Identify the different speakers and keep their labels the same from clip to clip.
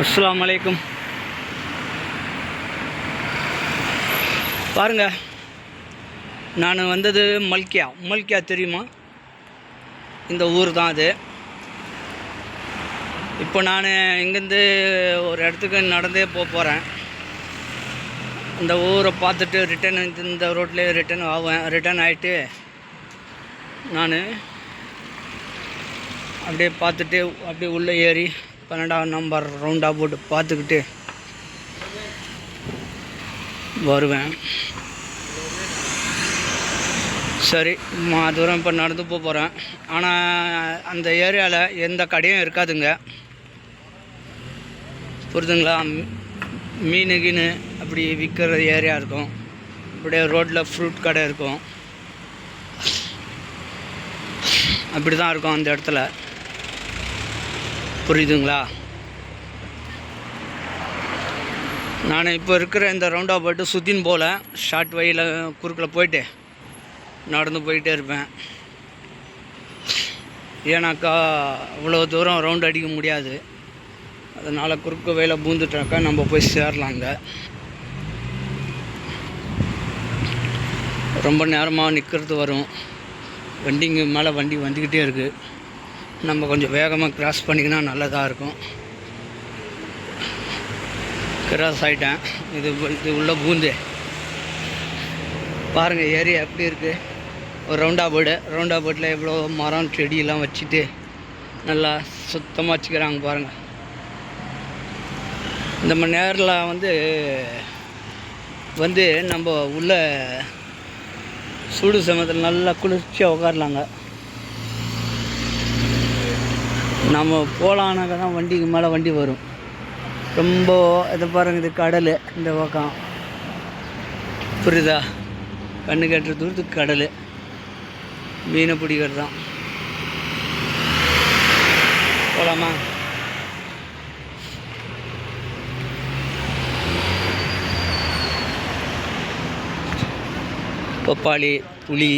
Speaker 1: அஸ்லாம் அலைக்கும். பாருங்க நான் வந்தது மல்கியா. மல்கியா தெரியுமா? இந்த ஊர் தான் அது. இப்போ நான் இங்கேருந்து ஒரு இடத்துக்கு நடந்தே போக போகிறேன் இந்த ஊரை பார்த்துட்டு ரிட்டர்ன் இந்த ரோட்லேயே ரிட்டர்ன் ஆவேன். ரிட்டர்ன் ஆகிட்டு நான் அப்படியே பார்த்துட்டு அப்படியே உள்ளே ஏறி பன்னெண்டாவது நம்பர் ரவுண்டாக போட்டு பார்த்துக்கிட்டு வருவேன். சரி மா தூரம் இப்போ நடந்து போக போகிறேன் ஆனால் அந்த ஏரியாவில் எந்த கடையும் இருக்காதுங்க. புரிதுங்களா? மீன் கீனு அப்படி விற்கிற ஏரியா இருக்கும். அப்படியே ரோட்டில் ஃப்ரூட் கடை இருக்கும். அப்படி தான் இருக்கும் அந்த இடத்துல. புரியுதுங்களா? நான் இப்போ இருக்கிற இந்த ரவுண்டாக போய்ட்டு சுற்றின்னு போகல ஷார்ட் வழியில் குறுக்கில் போயிட்டு நடந்து போயிட்டே இருப்பேன். ஏன்னாக்கா இவ்வளோ தூரம் ரவுண்ட் அடிக்க முடியாது. அதனால் குறுக்கு வழியில் பூந்துட்டாக்கா நம்ம போய் சேரலாங்க ரொம்ப நேரமாக நிற்கிறது வரும். வண்டிங்க மேலே வண்டி வந்துக்கிட்டே இருக்குது நம்ம கொஞ்சம் வேகமாக கிராஸ் பண்ணிக்கினா நல்லதாக இருக்கும். கிராஸ் ஆகிட்டேன் இது இது உள்ள பூந்து. பாருங்கள் ஏரியா எப்படி இருக்குது ஒரு ரவுண்டா போர்டு ரவுண்டா போர்டில் எவ்வளோ மரம் செடியெல்லாம் வச்சுட்டு நல்லா சுத்தமாக வச்சுக்கிறாங்க பாருங்கள் இந்த மணி நேரில் வந்து வந்து நம்ம உள்ள சுடு சமயத்தில் நல்லா குளிர்ச்சியாக உட்காரலாங்க. நம்ம போகலானாக்கா தான் வண்டிக்கு மேலே வண்டி வரும். ரொம்ப இதை பாருங்க இது கடல் இந்த பக்கம். புரியுதா? கண்ணு கட்டுற தூரத்துக்கு கடல். மீனை பிடிக்கிறது தான். போகலாமா பப்பாளி புளி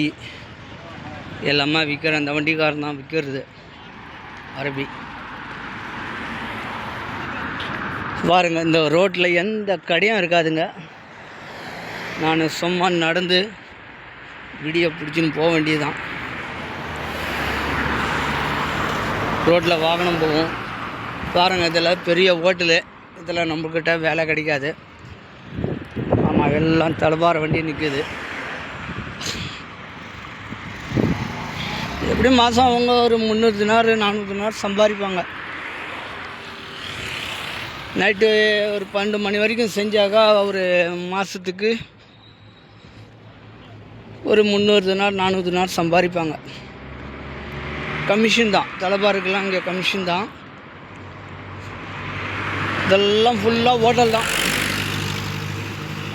Speaker 1: எல்லாமே விற்கிற அந்த வண்டிக்காரன் தான் விற்கிறது. அரபி. பாருங்க இந்த ரோட்டில் எந்த கடையும் இருக்காதுங்க. நான் சும்மா நடந்து வீடியோ பிடிச்சின்னு போக வேண்டியதுதான். ரோட்டில் வாகனம் போகும். பாருங்கள் இதில் பெரிய ஹோட்டலு. இதில் நம்மக்கிட்ட வேலை கிடைக்காது. ஆமாம் எல்லாம் தலபார வண்டி நிற்குது எப்படி மாதம் அவங்க ஒரு முந்நூறு தினார் நானூறு தினார் சம்பாதிப்பாங்க. நைட்டு ஒரு பன்னெண்டு மணி வரைக்கும் செஞ்சாக்கா ஒரு மாதத்துக்கு ஒரு முந்நூறு தினார் நானூறு தினார் சம்பாதிப்பாங்க. கமிஷன் தான். தலைபாருக்கெல்லாம் இங்கே கமிஷன் தான். இதெல்லாம் ஃபுல்லாக ஹோட்டல் தான்.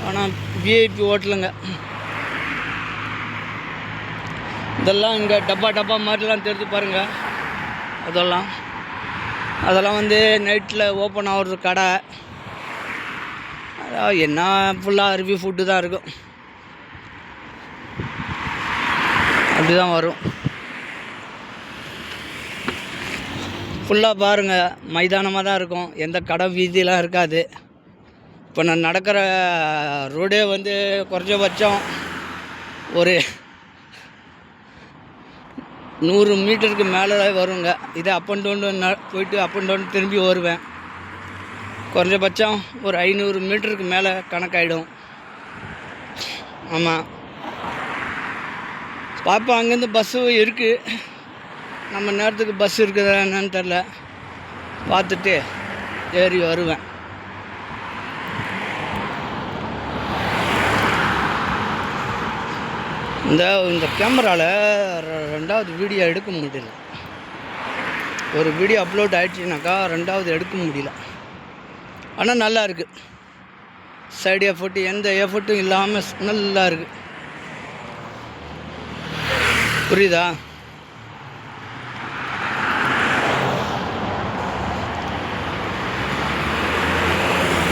Speaker 1: ஆனால் விஐபி ஹோட்டலுங்க. இதெல்லாம் இங்கே டப்பா டப்பா மாதிரிலாம் தெரிஞ்சு பாருங்கள் அதெல்லாம். அதெல்லாம் வந்து நைட்டில் ஓப்பன் ஆகுறது கடை. அதான் என்ன ஃபுல்லாக அருவி ஃபுட்டு தான் இருக்கும். அப்படி தான் வரும் ஃபுல்லாக பாருங்கள் மைதானமாக தான் இருக்கும். எந்த கடை வீதியெலாம் இருக்காது. இப்போ நான் நடக்கிற ரோடே வந்து குறைஞ்சபட்சம் ஒரு நூறு மீட்டருக்கு மேலே வருங்க. இதை அப் அண்ட் டவுன் போயிட்டு அப் அண்ட் டவுன் திரும்பி வருவேன் குறைஞ்சபட்சம் ஒரு ஐநூறு மீட்டருக்கு மேலே கணக்காயிடும். ஆமாம் பார்ப்போம் அங்கேருந்து பஸ்ஸு இருக்குது நம்ம நேரத்துக்கு பஸ் இருக்குதா என்னன்னு தெரில பார்த்துட்டு ஏறி வருவேன். இந்த இந்த கேமராவில் ரெண்டாவது வீடியோ எடுக்க முடியல. ஒரு வீடியோ அப்லோட் ஆகிடுச்சுனாக்கா ரெண்டாவது எடுக்க முடியல. ஆனால் நல்லா இருக்குது சைடு எஃபர்ட்டு எந்த எஃபர்ட்டும் இல்லாமல் நல்லா இருக்குது புரியுதா?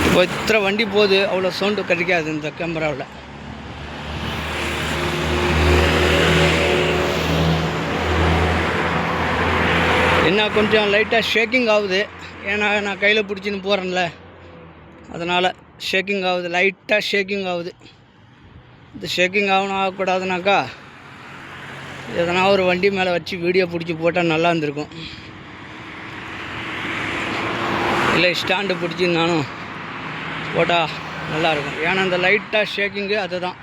Speaker 1: இப்போ இத்தனை வண்டி போகுது அவ்வளோ சவுண்டு கிடைக்காது இந்த கேமராவில். என்ன கொஞ்சம் லைட்டாக ஷேக்கிங் ஆகுது. ஏன்னா நான் கையில் பிடிச்சின்னு போகிறேன்ல அதனால் ஷேக்கிங் ஆகுது லைட்டாக ஷேக்கிங் ஆகுது. இந்த ஷேக்கிங் ஆகணும் ஆகக்கூடாதுனாக்கா எதனா ஒரு வண்டி மேலே வச்சு வீடியோ பிடிச்சி போட்டால் நல்லா இருந்திருக்கும். இல்லை ஸ்டாண்டு பிடிச்சி நானும் போட்டால் நல்லாயிருக்கும் ஏன்னா அந்த லைட்டாக ஷேக்கிங்கு அதுதான்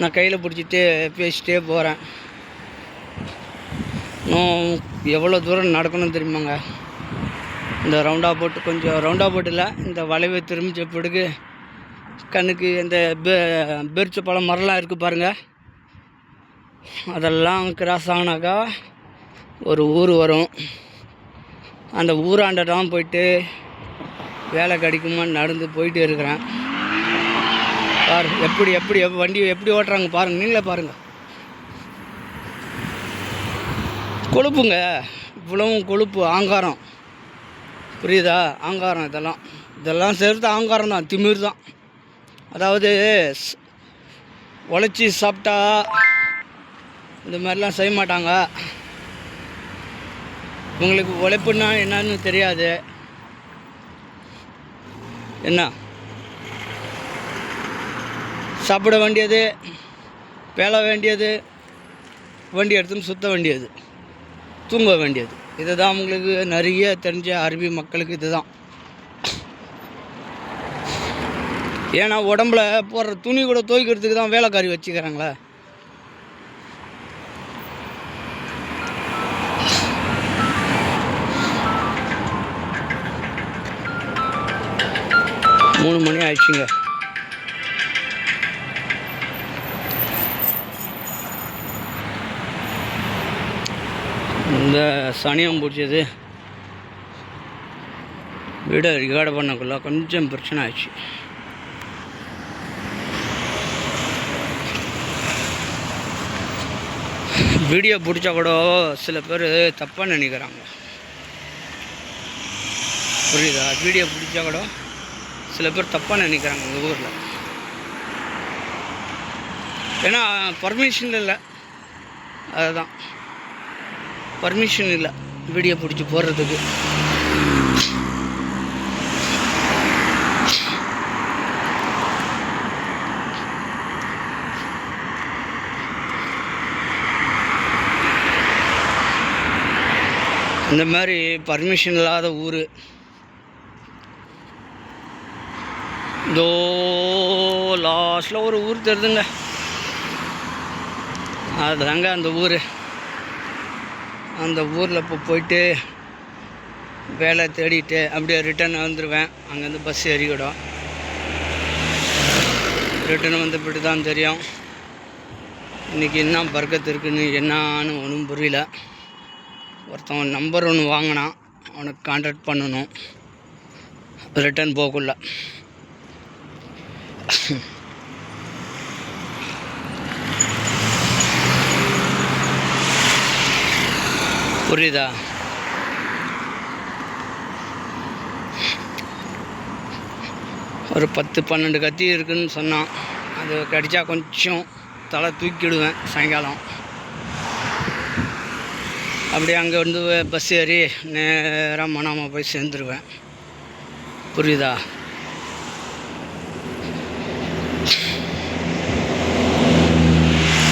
Speaker 1: நான் கையில் பிடிச்சிட்டு பேசிட்டே போகிறேன் இன்னும் எவ்வளோ தூரம் நடக்கணும் தெரியுமாங்க? இந்த ரவுண்டா போட்டு கொஞ்சம் ரவுண்டா போட்டில் இந்த வளைவை திரும்பிச்ச பிறகு கண்ணுக்கு இந்த பெரிச்ச பழம் மரம்லாம் இருக்குது பாருங்கள் அதெல்லாம் கிராஸ் ஆனாக்கா ஒரு ஊர் வரும். அந்த ஊராண்ட போயிட்டு வேலை கிடைக்குமா நடந்து போயிட்டு இருக்கிறேன். பாரு எப்படி எப்படி வண்டி எப்படி ஓட்டுறாங்க பாருங்கள் நீங்களே பாருங்கள் கொழுப்புங்க. இவ்வளவும் கொழுப்பு ஆங்காரம். புரியுதா? ஆங்காரம் இதெல்லாம். இதெல்லாம் சேர்த்து ஆங்காரம் தான் திமிர் தான். அதாவது உழைச்சி சாப்பிட்டா இந்த மாதிரிலாம் செய்ய மாட்டாங்க. உங்களுக்கு உழைப்புன்னா என்னன்னு தெரியாது. என்ன? சாப்பிட வேண்டியது பேள வேண்டியது வண்டி எடுத்துன்னு சுத்த வேண்டியது. தூங்க வேண்டியது. இதுதான் உங்களுக்கு நிறைய தெரிஞ்ச அரபி மக்களுக்கு இதுதான். ஏன்னா உடம்புல போடுற துணி கூட துவைக்கிறதுக்கு தான் வேலைக்காரி வச்சுக்கிறாங்களே. மூணு மணி ஆயிடுச்சுங்க. இந்த சனியம் பிடிச்சது. வீடை ரிகார்டு பண்ணக்குள்ள கொஞ்சம் பிரச்சனை ஆயிடுச்சு. வீடியோ பிடிச்சா கூட சில பேர் தப்பாக நினைக்கிறாங்க. புரியுதா? வீடியோ பிடிச்சா கூட சில பேர் தப்பாக நினைக்கிறாங்க இந்த ஊரில். ஏன்னா பர்மிஷன் இல்லை. அதுதான். பர்மிஷன் இல்லை. வீடியோ பிடிச்சி போடுறதுக்கு. இந்த மாதிரி பர்மிஷன் இல்லாத ஊர். இதோ லாஸ்ட்டில் ஒரு ஊர் தெரியுதுங்க அதுதாங்க அந்த ஊர். அந்த ஊரில் இப்போ போயிட்டு வேலை தேடிட்டு அப்படியே ரிட்டன் வந்துடுவேன் அங்கேருந்து பஸ் ஏறிக்கிடும். ரிட்டர்ன் வந்தபடி தான் தெரியும். இன்றைக்கி என்ன பர்க்கத்து இருக்குன்னு என்னான்னு ஒன்றும் புரியல. ஒருத்தவன் நம்பர் ஒன்று வாங்கினான். அவனுக்கு கான்டாக்ட் பண்ணணும். ரிட்டர்ன் போகக்குள்ள. புரியுதா? ஒரு பத்து பன்னெண்டு கத்தி இருக்குன்னு சொன்னான். அது கடித்தா கொஞ்சம் தலை தூக்கிடுவேன் சாயங்காலம். அப்படியே அங்கே வந்து பஸ் ஏறி நேராக மனாமல் போய் சேர்ந்துருவேன். புரியுதா?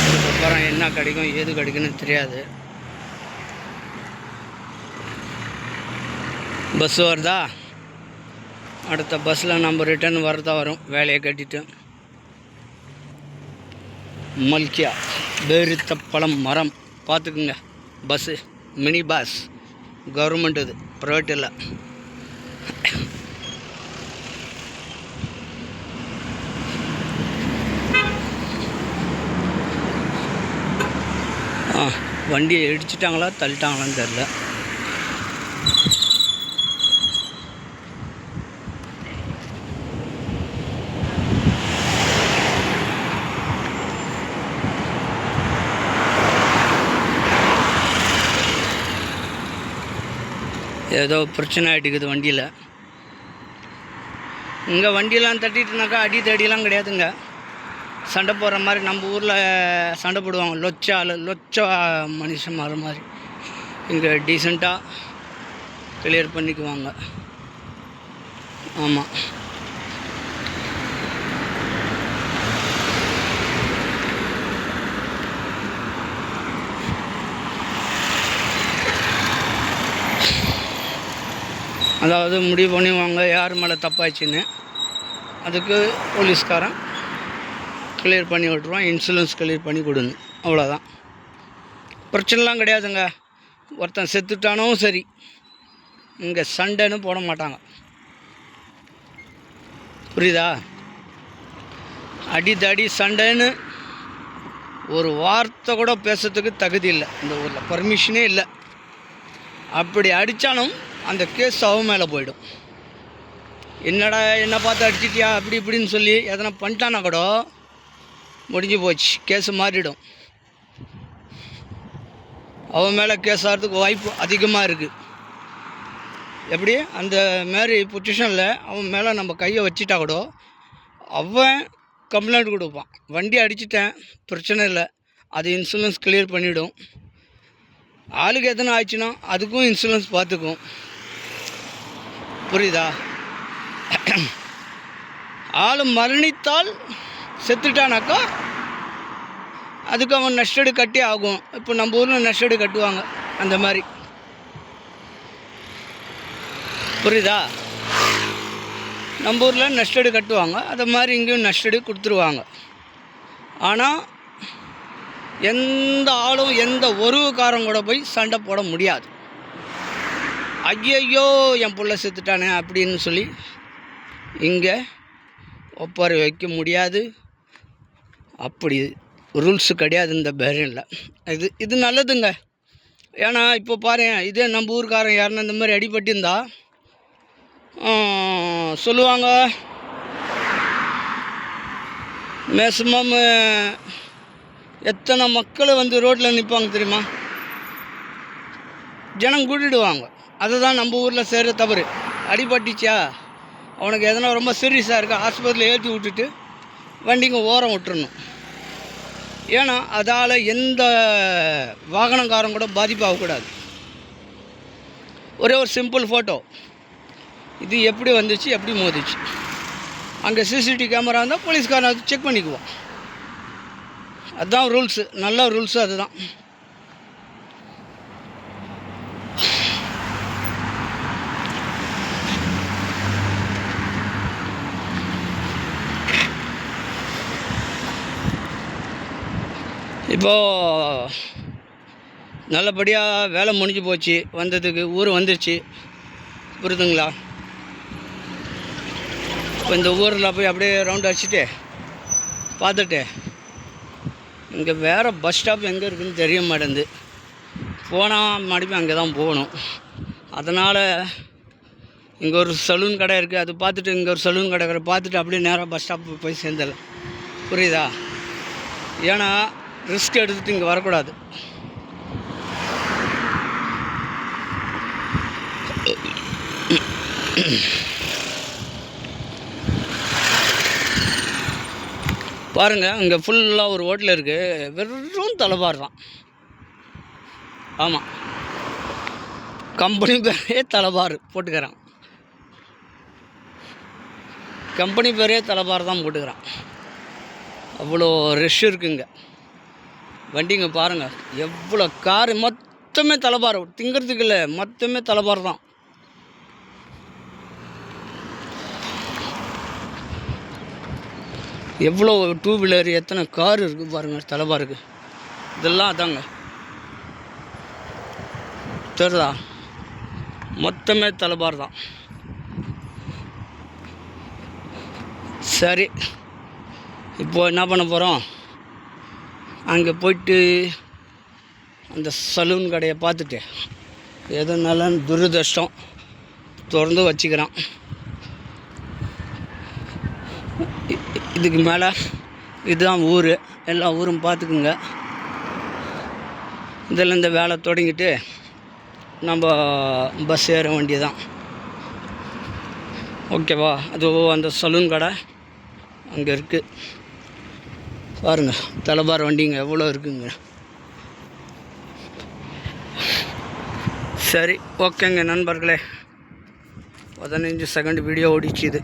Speaker 1: அதுக்கப்புறம் என்ன கிடைக்கும் ஏது கிடைக்குன்னு தெரியாது. பஸ் வருதா? அடுத்த பஸ்ஸில் நம்ம ரிட்டர்ன் வரதா வரும். வேலையை கட்டிட்டு. மல்கியா பேரித்த பழம் மரம். பார்த்துக்குங்க. பஸ்ஸு மினி பஸ் கவர்மெண்ட் இது ப்ரைவேட் இல்லை. ஆ வண்டியை இடிச்சிட்டாங்களா தள்ளிட்டாங்களான்னு தெரில ஏதோ பிரச்சனை ஆகிட்டுக்குது வண்டியில். இங்கே வண்டியெல்லாம் தட்டிட்டுனாக்கா அடி தடியெல்லாம் கிடையாதுங்க. சண்டை போடுற மாதிரி நம்ம ஊரில் சண்டை போடுவாங்க. லொச்சா லொச்சா மனுஷன் மாற மாதிரி. இங்கே டீசெண்டாக கிளியர் பண்ணிக்குவாங்க. ஆமாம் அதாவது முடிவு பண்ணுவாங்க யார் மேலே தப்பாச்சுன்னு அதுக்கு போலீஸ்காரன் கிளியர் பண்ணி விட்ருவான் இன்சூரன்ஸ் கிளியர் பண்ணி கொடுங்க அவ்வளோதான் பிரச்சனைலாம் கிடையாதுங்க. ஒருத்தன் செத்துட்டானும் சரி. இங்கே சண்டைன்னு போட மாட்டாங்க. புரியுதா? அடி தடி சண்டைன்னு ஒரு வார்த்தை கூட பேசுறதுக்கு தகுதி இல்லை. இந்த ஊரில் பர்மிஷனே இல்லை. அப்படி அடித்தாலும் அந்த கேஸ் அவன் மேலே போயிடும். என்னடா என்ன பார்த்து அடிச்சிட்டியா அப்படி இப்படின்னு சொல்லி எதனா பண்ணிட்டானா கூட முடிஞ்சு போச்சு. கேஸ் மாறிடும். அவன் மேலே கேஸ் ஆகிறதுக்கு வாய்ப்பு அதிகமாக இருக்குது எப்படி? அந்த மாதிரி பொசிஷனில் அவன் மேலே நம்ம கையை வச்சுட்டா கூட அவன் கம்ப்ளைண்ட் கொடுப்பான். வண்டி அடிச்சிட்டேன் பிரச்சனை இல்லை. அது இன்சூரன்ஸ் கிளியர் பண்ணிவிடும் ஆளுக்கு எத்தனை ஆச்சுன்னா அதுக்கும் இன்சூரன்ஸ் பார்த்துக்கும். புரியுதா? ஆள் மரணித்தால் செத்துட்டானாக்கா அதுக்கு அவன் நஷ்டடு கட்டி ஆகும். இப்போ நம்ம ஊரில் நஷ்டடு கட்டுவாங்க. அந்த மாதிரி. புரியுதா? நம்ம ஊரில் நஷ்டடு கட்டுவாங்க. அதை மாதிரி இங்கேயும் நஷ்டடு கொடுத்துருவாங்க. ஆனால் எந்த ஆளும் எந்த ஒருவுக்காரங்க கூட போய் சண்டை போட முடியாது. ஐயையோ என் பிள்ளை செத்துட்டானே அப்படின்னு சொல்லி இங்கே ஒப்பாரி வைக்க முடியாது. அப்படி ரூல்ஸு கிடையாது இந்த பேரனில் இது இது நல்லதுங்க. ஏன்னா இப்போ பாரு இதே நம்ம ஊருக்காரன் யாருன்னா இந்த மாதிரி அடிபட்டிருந்தா சொல்லுவாங்க. மேக்சிமம் எத்தனை மக்கள் வந்து ரோட்டில் நிற்பாங்க தெரியுமா? ஜனம் கூட்டிடுவாங்க. அதுதான் நம்ம ஊரில் செய்கிற தவறு. அடிபட்டுச்சா? அவனுக்கு எதனா ரொம்ப சீரியஸாக இருக்கா? ஆஸ்பத்திரியில் ஏற்றி விட்டுட்டு வண்டிங்க ஓரம் விட்டுறணும். ஏன்னா அதால் எந்த வாகனக்காரன் கூட பாதிப்பாகக்கூடாது. ஒரே ஒரு சிம்பிள் ஃபோட்டோ இது எப்படி வந்துச்சு எப்படி மோதிச்சு? அங்கே சிசிடிவி கேமரா இருந்தால் போலீஸ்காரன் அது செக் பண்ணிக்குவோம் அதுதான் ரூல்ஸு நல்ல ரூல்ஸு அதுதான். இப்போது நல்லபடியாக வேலை முடிஞ்சு போச்சு. வந்ததுக்கு ஊர் வந்துருச்சு. புரியுதுங்களா இப்போ இந்த ஊரில் போய் அப்படியே ரவுண்ட் அடிச்சுட்டு பார்த்துட்டு இங்கே வேறு பஸ் ஸ்டாப் எங்கே இருக்குன்னு தெரிய மாட்டேங்குது. போனால் மறுபடியும் அங்கே தான் போகணும். அதனால் இங்கே ஒரு சலூன் கடை இருக்குது அது பார்த்துட்டு இங்கே ஒரு சலூன் கடை பார்த்துட்டு அப்படியே நேராக பஸ் ஸ்டாப் போய் சேர்ந்துடலாம். புரியுதா? ஏன்னா ரிஸ்க் எடுத்துகிட்டு இங்கே வரக்கூடாது. பாருங்கள் இங்கே ஃபுல்லாக ஒரு ஹோட்டல் இருக்குது வெறும் தலைபார் தான். ஆமாம் கம்பெனி பேரே தலைபார் போட்டுக்கிறான். கம்பெனி பேரே தலைபார் தான் போட்டுக்கிறான். அவ்வளோ ரஷ் இருக்குங்க வண்டிங்க பாருங்கள் எவ்வளோ காரு மொத்தமே தலைபார். திங்கிறதுக்கு இல்லை மொத்தமே தலைபார் தான். எவ்வளோ டூ வீலர் எத்தனை கார் இருக்குது பாருங்கள் தலைபாருக்கு. இதெல்லாம் அதாங்க. தெரியுதா? மொத்தமே தலைபார் தான். சரி. இப்போது என்ன பண்ண போகிறோம் அங்கே போயிட்டு அந்த சலூன் கடையை பார்த்துட்டு எதுனாலும் துரதிருஷ்டம் திறந்து வச்சுக்கிறான். இதுக்கு மேலே இதுதான் ஊர். எல்லா ஊரும் பார்த்துக்குங்க. இதில் இந்த வேலை தொடங்கிட்டு நம்ம பஸ் ஏற வேண்டியதான் ஓகேவா அது அந்த சலூன் கடை அங்கே இருக்குது பாருங்கள் தலைபார் வண்டிங்க எவ்வளோ இருக்குங்க. சரி ஓகேங்க நண்பர்களே. பதினஞ்சு செகண்ட் வீடியோ ஓடிச்சு இது.